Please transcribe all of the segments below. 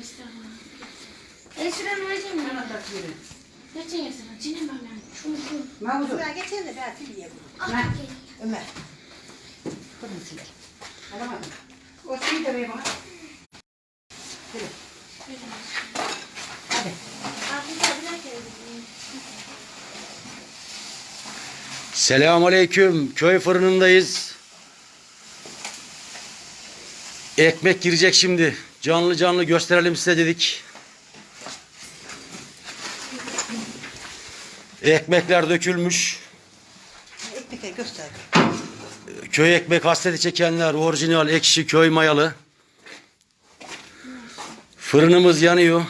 estağfurullah. E vereceğim mi? Verin. Geçen. Cinem ben. Şunu şunu. Mahmut'um. Şuraya geçelim de ben fil yiyeyim. Ah, gel. Ömer. Fırın siler. Alamadım. O şeyi de ver bana. Verin. Hadi. Selamun Aleyküm. Köy fırınındayız. Ekmek girecek şimdi. Canlı canlı gösterelim size dedik. Ekmekler dökülmüş. Ekmekleri göster. Köy ekmek hasreti çekenler orijinal ekşi köy mayalı. Fırınımız yanıyor.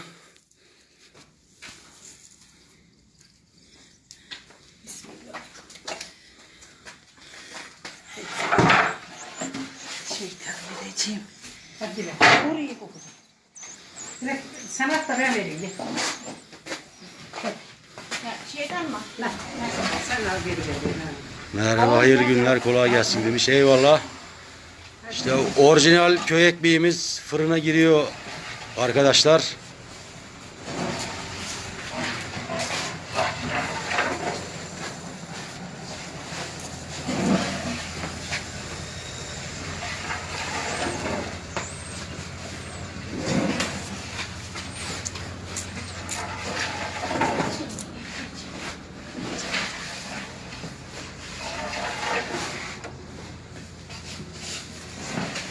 Şeytan vereceğim. Hadi gel. Orayı kokudu. Direkt sanat da ben vereyim. Gel. Ya şeyden mi? Lan. Sen al geri ver. Merhaba, hayırlı günler, kolay gelsin demiş. Eyvallah. İşte orijinal köy ekmeğimiz fırına giriyor arkadaşlar.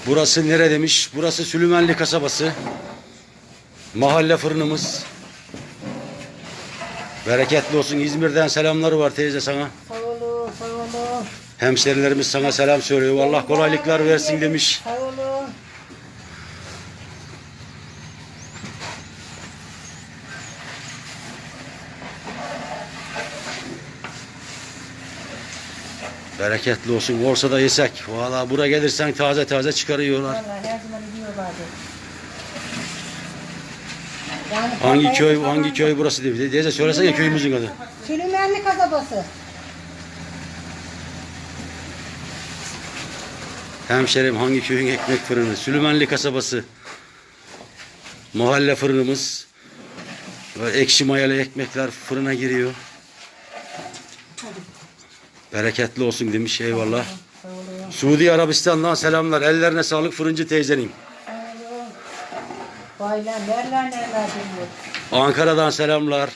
Burası nere demiş? Burası Süleymanlı kasabası. Mahalle fırınımız. Bereketli olsun. İzmir'den selamları var teyze sana. Sağ olun, sağ olun. Hemşerilerimiz sana selam söylüyor. Allah kolaylıklar versin demiş. Sağ olun. Bereketli olsun. Borsada yesek. Valla buraya gelirsen taze taze çıkarıyorlar. Vallahi her zaman yiyorlardı. Yani Hangi köy kafadan- hangi köy burası diye. Teyze söylesene köyümüzün adı. Süleymanlı kasabası. Hemşerim hangi köyün ekmek fırını? Süleymanlı kasabası. Mahalle fırınımız. Böyle ekşi mayalı ekmekler fırına giriyor. Bereketli olsun demiş eyvallah. Suudi Arabistan'dan selamlar. Ellerine sağlık fırıncı teyzenin. Baylar neler neler. Ankara'dan selamlar.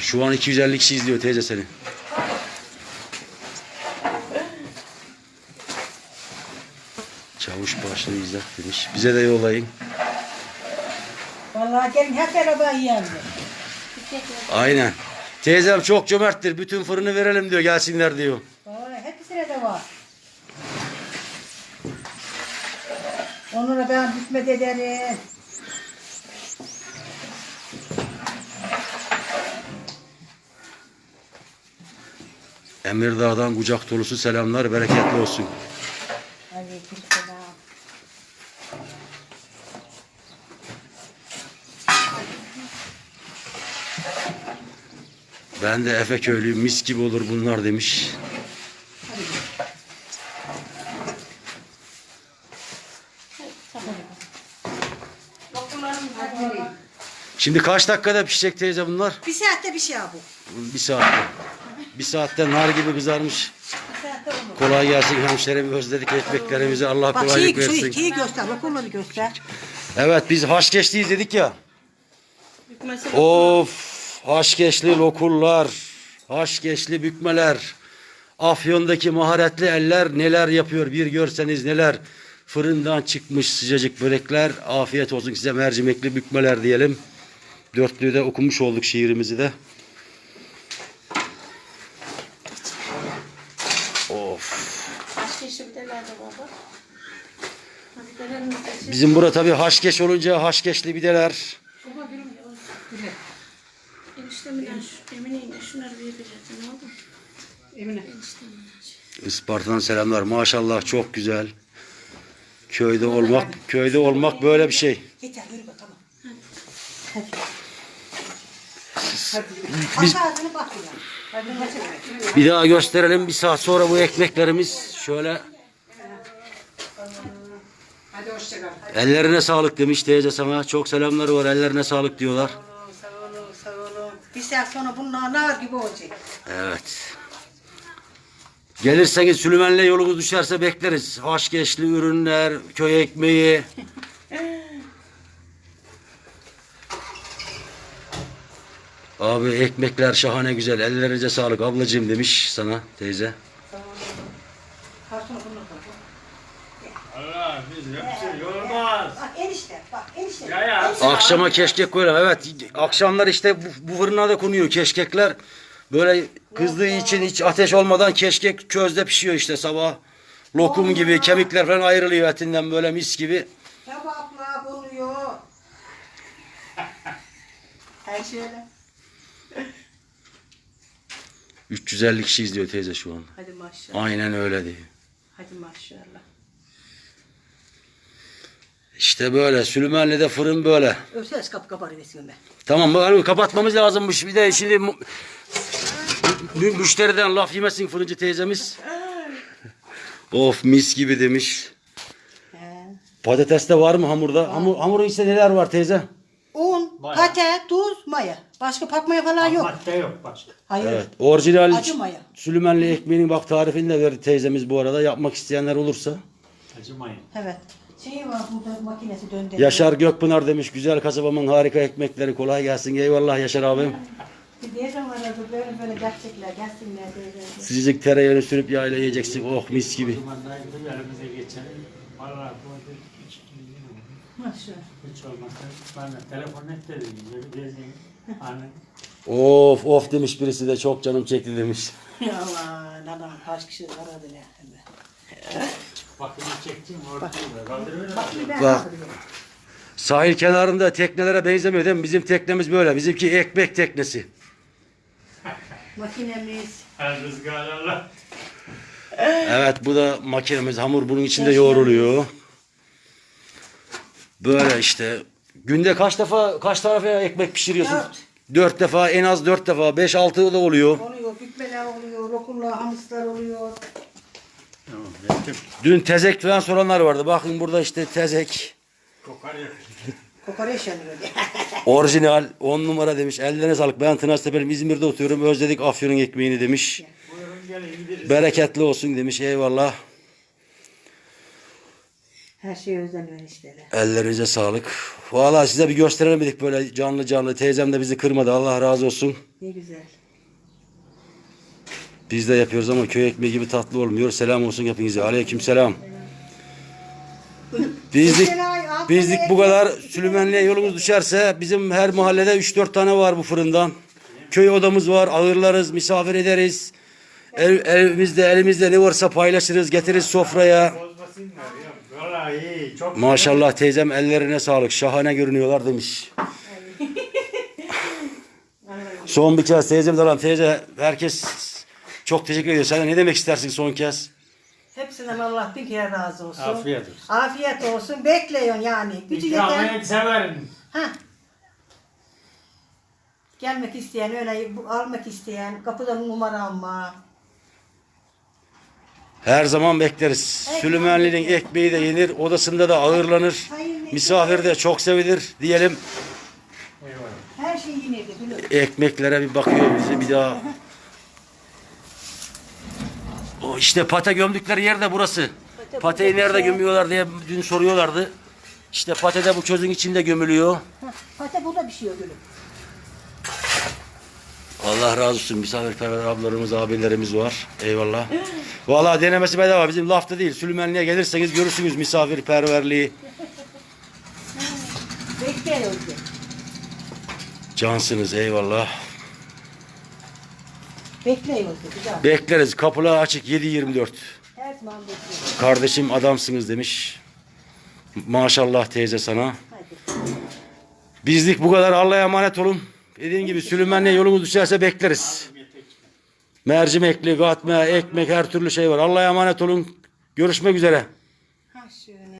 Şu an 250 kişi izliyor teyze seni. Çavuş başlı izah demiş. Bize de yollayın. Vallahi gelin hep beraber yiyelim. Aynen. Teyzem çok cömerttir. Bütün fırını verelim diyor. Gelsinler diyor. Vallahi hepsine de var. Onlara ben hizmet ederim. Emirdağ'dan kucak dolusu selamlar. Bereketli olsun. Ben de Efe köylüyüm. Mis gibi olur bunlar demiş. Şimdi kaç dakikada pişecek teyze bunlar? Bir saatte bir şey bu. Bir saatte. Bir saatte nar gibi kızarmış. Bir saatte olur. Kolay gelsin hemşerimi özledik ekmeklerimizi Allah Bak kolaylık şeyi, şu versin. ikiyi göster, göster. Evet biz haşkeşliyiz dedik ya. Of haşkeşli lokullar, haşkeşli bükmeler. Afyon'daki maharetli eller neler yapıyor bir görseniz neler. Fırından çıkmış sıcacık börekler. Afiyet olsun size mercimekli bükmeler diyelim. Dörtlüğü de okumuş olduk şiirimizi de. Of. Bizim burada tabii haşkeş olunca haşkeşli bideler. Baba şu Emine'yle şunları? Emine. Eniştemden. Isparta'dan selamlar. Maşallah çok güzel. Köyde olmak, köyde olmak böyle bir şey. Yeter, yürü bakalım. Biz- Aç ağzını bak ya. Hadi hadi. Bir daha gösterelim. Bir saat sonra bu ekmeklerimiz şöyle Hadi. Ellerine sağlık demiş teyze sana. Çok selamları var. Ellerine sağlık diyorlar. Sağ olun, sağ olun, sağ olun. Bir saat sonra bunlar nar gibi olacak. Evet. Gelirseniz Süleyman'la yolunuz düşerse bekleriz. Haşkeşli ürünler, köy ekmeği. Abi ekmekler şahane güzel. Ellerinize sağlık ablacığım demiş sana teyze. Allah biz hepsi yormaz. Bak enişte, bak enişte. Ya ya. Enişte. Akşama keşkek koyalım. Evet akşamlar işte bu, bu fırına da konuyor keşkekler. Böyle kızdığı için hiç ateş olmadan keşkek közde pişiyor işte sabah. Lokum gibi kemikler falan ayrılıyor etinden böyle mis gibi. Tabakla konuyor. Her şeyle. 350 kişi izliyor teyze şu an. Hadi maşallah. Aynen öyle diyor. Hadi maşallah. İşte böyle Süleymanlı'da fırın böyle. Örsel kapı kaparıversin ben. Tamam bakalım kapatmamız lazımmış. Bir de şimdi mu- mü- müşteriden laf yemesin fırıncı teyzemiz. of mis gibi demiş. Patates de var mı hamurda? Hamur, hamurun içinde neler var teyze? Un, Maya. pate, tuz, maya. Başka patmaya falan yok. Madde yok başka. Hayır. Evet. Orijinal Acı maya. Süleymanlı ekmeğinin bak tarifini de verdi teyzemiz bu arada. Yapmak isteyenler olursa. Acımayın. Evet. Şey var burada makinesi döndü. Yaşar Gökpınar demiş. Güzel kasabamın harika ekmekleri. Kolay gelsin. Eyvallah Yaşar abim. Bir zaman aradı böyle böyle gerçekler gelsinler diye. Sıcacık tereyağını sürüp yayla yiyeceksin. Oh mis gibi. Elimize arada hiç. Maşallah. Hiç olmazsa ben de telefon et dedim. Böyle gezeyim. Hani Of of demiş birisi de çok canım çekti demiş. Aman adam kaç kişi aradı ne. Çektim orada. Bak. Sahil kenarında teknelere benzemiyor değil mi? Bizim teknemiz böyle. Bizimki ekmek teknesi. Makinemiz. Her rızgarlarla. Evet bu da makinemiz. Hamur bunun içinde yoğruluyor. Böyle işte. Günde kaç defa kaç tarafa ekmek pişiriyorsun? Dört. Dört defa en az dört defa. Beş altı da oluyor. Oluyor, bükmeler oluyor, lokumlar, hamıslar oluyor. Dün tezek falan soranlar vardı. Bakın burada işte tezek. Kokar yakın. Kokoreç yanıyor. Orijinal 10 numara demiş. Ellerine sağlık. Ben Tınaş Tepe'lim İzmir'de oturuyorum. Özledik Afyon'un ekmeğini demiş. Buyurun gelin gideriz. Bereketli olsun demiş. Eyvallah. Her şey özleniyor enişteler. Ellerinize sağlık. Valla size bir gösteremedik böyle canlı canlı. Teyzem de bizi kırmadı. Allah razı olsun. Ne güzel. Biz de yapıyoruz ama köy ekmeği gibi tatlı olmuyor. Selam olsun hepinize. Aleyküm selam. Bizlik, bizlik bu kadar. Süleymanlı'ya yolumuz düşerse bizim her mahallede 3-4 tane var bu fırından. Köy odamız var. Ağırlarız, misafir ederiz. Ev, evimizde elimizde ne varsa paylaşırız, getiririz sofraya. Maşallah teyzem ellerine sağlık. Şahane görünüyorlar demiş. Son bir kez teyzem de lan teyze herkes çok teşekkür ediyor. Sen de ne demek istersin son kez? Hepsinden Allah bir kere razı olsun. Afiyet olsun. Afiyet olsun. Bekliyorsun yani. Gücü yeten. İkramını severim. Ha. Gelmek isteyen, öyle bu- almak isteyen, kapıda numaram var. Her zaman bekleriz. Süleymanlı'nın ekmeği de yenir, odasında da ağırlanır. Misafir de çok sevilir diyelim. Eyvallah. Her şey yine de. Ekmeklere bir bakıyor bizi bir daha. O işte pate gömdükleri yer de burası. Pateyi nerede gömüyorlar diye dün soruyorlardı. İşte pate de bu çözün içinde gömülüyor. Pate burada pişiyor gülüm. Allah razı olsun. Misafirperver ablarımız, abilerimiz var. Eyvallah. Vallahi denemesi bedava. Bizim lafta değil. Süleymanlı'ya gelirseniz görürsünüz misafirperverliği. De. Cansınız eyvallah. Güzel. Bekleriz. Kapılar açık 7-24. Her zaman bekliyoruz. Kardeşim adamsınız demiş. Maşallah teyze sana. Bizlik bu kadar. Allah'a emanet olun. Dediğim gibi Süleymanlı'ya yolumuz düşerse bekleriz. Mercimekli, katme, ekmek her türlü şey var. Allah'a emanet olun. Görüşmek üzere.